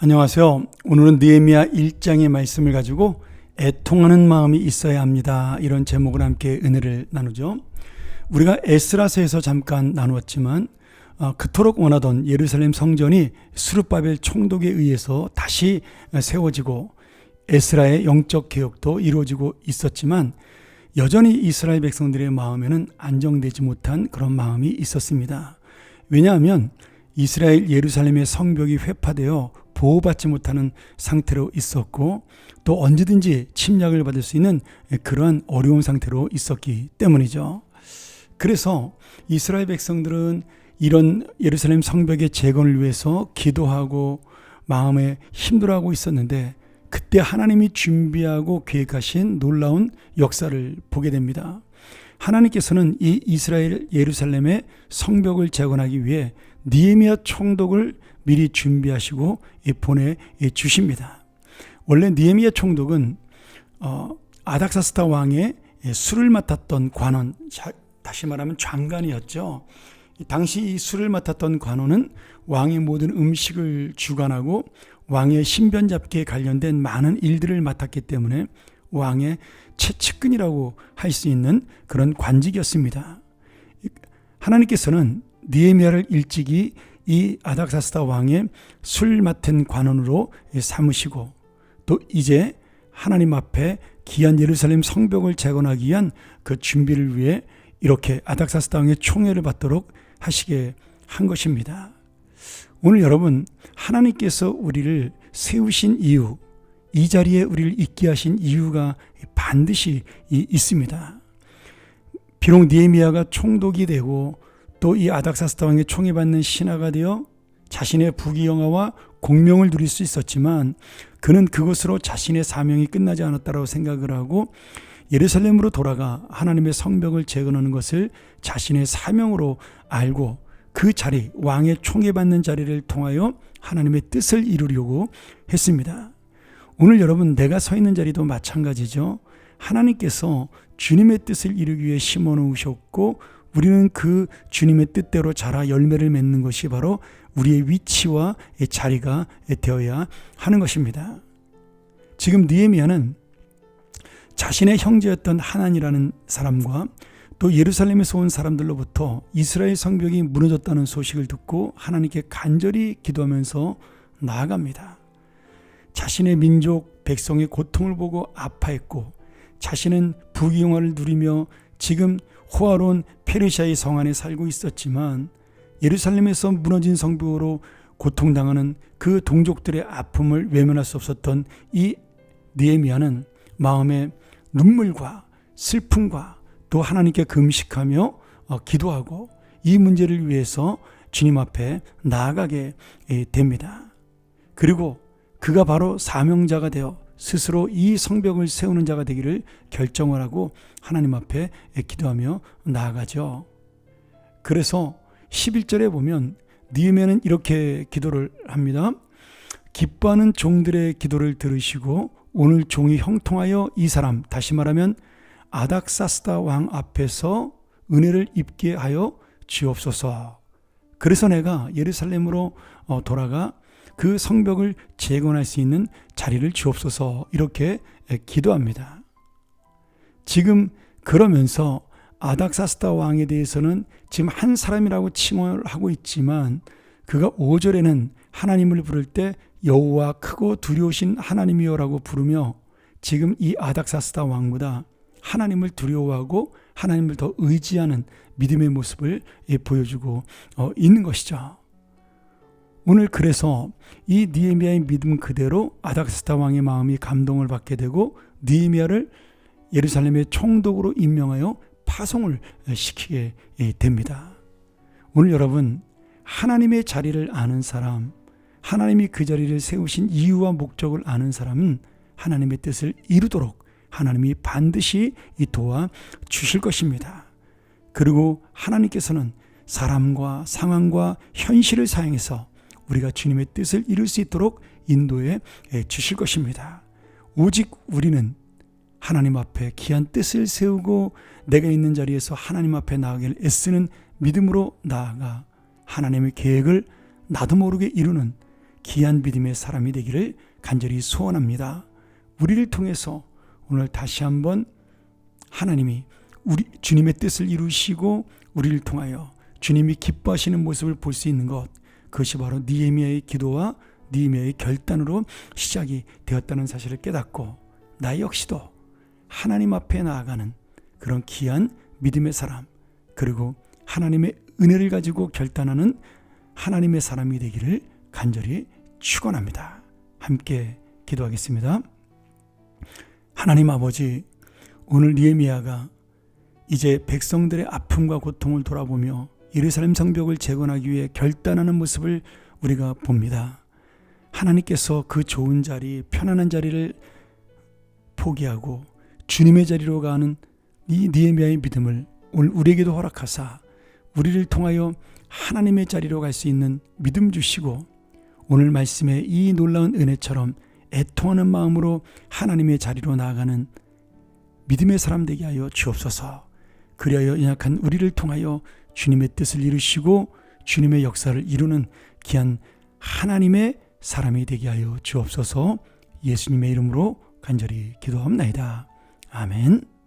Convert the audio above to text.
안녕하세요. 오늘은 느헤미야 1장의 말씀을 가지고 애통하는 마음이 있어야 합니다. 이런 제목을 함께 은혜를 나누죠. 우리가 에스라서에서 잠깐 나누었지만 어, 그토록 원하던 예루살렘 성전이 수르바벨 총독에 의해서 다시 세워지고 에스라의 영적 개혁도 이루어지고 있었지만 여전히 이스라엘 백성들의 마음에는 안정되지 못한 그런 마음이 있었습니다. 왜냐하면 이스라엘 예루살렘의 성벽이 회파되어 보호받지 못하는 상태로 있었고 또 언제든지 침략을 받을 수 있는 그러한 어려운 상태로 있었기 때문이죠. 그래서 이스라엘 백성들은 이런 예루살렘 성벽의 재건을 위해서 기도하고 마음에 힘들어하고 있었는데 그때 하나님이 준비하고 계획하신 놀라운 역사를 보게 됩니다. 하나님께서는 이 이스라엘 예루살렘의 성벽을 재건하기 위해 니에미아 총독을 미리 준비하시고 보내 주십니다. 원래 니에미아 총독은 어, 아닥사스타 왕의 술을 맡았던 관원, 다시 말하면 장관이었죠. 당시 이 술을 맡았던 관원은 왕의 모든 음식을 주관하고 왕의 신변 잡기에 관련된 많은 일들을 맡았기 때문에 왕의 최측근이라고 할 수 있는 그런 관직이었습니다. 하나님께서는 니에미아를 일찍이 이 아닥사스다 왕의 술 맡은 관원으로 삼으시고 또 이제 하나님 앞에 귀한 예루살렘 성벽을 재건하기 위한 그 준비를 위해 이렇게 아닥사스다 왕의 총애를 받도록 하시게 한 것입니다. 오늘 여러분 하나님께서 우리를 세우신 이유 이 자리에 우리를 있게 하신 이유가 반드시 있습니다. 비록 니에미아가 총독이 되고 또 이 아닥사스다 왕의 총에 받는 신하가 되어 자신의 부귀영화와 공명을 누릴 수 있었지만 그는 그것으로 자신의 사명이 끝나지 않았다고 생각을 하고 예루살렘으로 돌아가 하나님의 성벽을 재건하는 것을 자신의 사명으로 알고 그 자리 왕의 총에 받는 자리를 통하여 하나님의 뜻을 이루려고 했습니다. 오늘 여러분 내가 서 있는 자리도 마찬가지죠. 하나님께서 주님의 뜻을 이루기 위해 심어 놓으셨고 우리는 그 주님의 뜻대로 자라 열매를 맺는 것이 바로 우리의 위치와 자리가 되어야 하는 것입니다. 지금 니에미아는 자신의 형제였던 하난이라는 사람과 또 예루살렘에서 온 사람들로부터 이스라엘 성벽이 무너졌다는 소식을 듣고 하나님께 간절히 기도하면서 나아갑니다. 자신의 민족 백성의 고통을 보고 아파했고 자신은 부귀영화를 누리며 지금 호화로운 페르시아의 성 안에 살고 있었지만 예루살렘에서 무너진 성벽으로 고통당하는 그 동족들의 아픔을 외면할 수 없었던 이 니에미아는 마음에 눈물과 슬픔과 또 하나님께 금식하며 어, 기도하고 이 문제를 위해서 주님 앞에 나아가게 됩니다. 그리고 그가 바로 사명자가 되어 스스로 이 성벽을 세우는 자가 되기를 결정을 하고 하나님 앞에 기도하며 나아가죠. 그래서 11절에 보면 니에미아는 이렇게 기도를 합니다. 기뻐하는 종들의 기도를 들으시고 오늘 종이 형통하여 이 사람 다시 말하면 아닥사스다 왕 앞에서 은혜를 입게 하여 주옵소서. 그래서 내가 예루살렘으로 어, 돌아가 그 성벽을 재건할 수 있는 자리를 주옵소서 이렇게 기도합니다. 지금 그러면서 아닥사스다 왕에 대해서는 지금 한 사람이라고 칭을 하고 있지만 그가 5절에는 하나님을 부를 때 여호와 크고 두려우신 하나님이여라고 부르며 지금 이 아닥사스다 왕보다 하나님을 두려워하고 하나님을 더 의지하는 믿음의 모습을 보여주고 어, 있는 것이죠. 오늘 그래서 이 니에미아의 믿음 그대로 아닥스타 왕의 마음이 감동을 받게 되고 니에미아를 예루살렘의 총독으로 임명하여 파송을 시키게 됩니다. 오늘 여러분 하나님의 자리를 아는 사람, 하나님이 그 자리를 세우신 이유와 목적을 아는 사람은 하나님의 뜻을 이루도록 하나님이 반드시 도와 주실 것입니다. 그리고 하나님께서는 사람과 상황과 현실을 사용해서 우리가 주님의 뜻을 이룰 수 있도록 인도해 주실 것입니다. 오직 우리는 하나님 앞에 귀한 뜻을 세우고 내가 있는 자리에서 하나님 앞에 나아가길 애쓰는 믿음으로 나아가 하나님의 계획을 나도 모르게 이루는 귀한 믿음의 사람이 되기를 간절히 소원합니다. 우리를 통해서 오늘 다시 한번 하나님이 우리 주님의 뜻을 이루시고 우리를 통하여 주님이 기뻐하시는 모습을 볼 수 있는 것 그것이 바로 니에미아의 기도와 니에미아의 결단으로 시작이 되었다는 사실을 깨닫고 나 역시도 하나님 앞에 나아가는 그런 귀한 믿음의 사람 그리고 하나님의 은혜를 가지고 결단하는 하나님의 사람이 되기를 간절히 축원합니다. 함께 기도하겠습니다. 하나님 아버지 오늘 니에미아가 이제 백성들의 아픔과 고통을 돌아보며 예루살렘 성벽을 재건하기 위해 결단하는 모습을 우리가 봅니다. 하나님께서 그 좋은 자리, 편안한 자리를 포기하고 주님의 자리로 가는 이 니에미아의 믿음을 오늘 우리에게도 허락하사 우리를 통하여 하나님의 자리로 갈 수 있는 믿음 주시고 오늘 말씀의 이 놀라운 은혜처럼 애통하는 마음으로 하나님의 자리로 나아가는 믿음의 사람 되게 하여 주옵소서. 그리하여 연약한 우리를 통하여 주님의 뜻을 이루시고 주님의 역사를 이루는 귀한 하나님의 사람이 되게 하여 주옵소서. 예수님의 이름으로 간절히 기도합나이다. 아멘.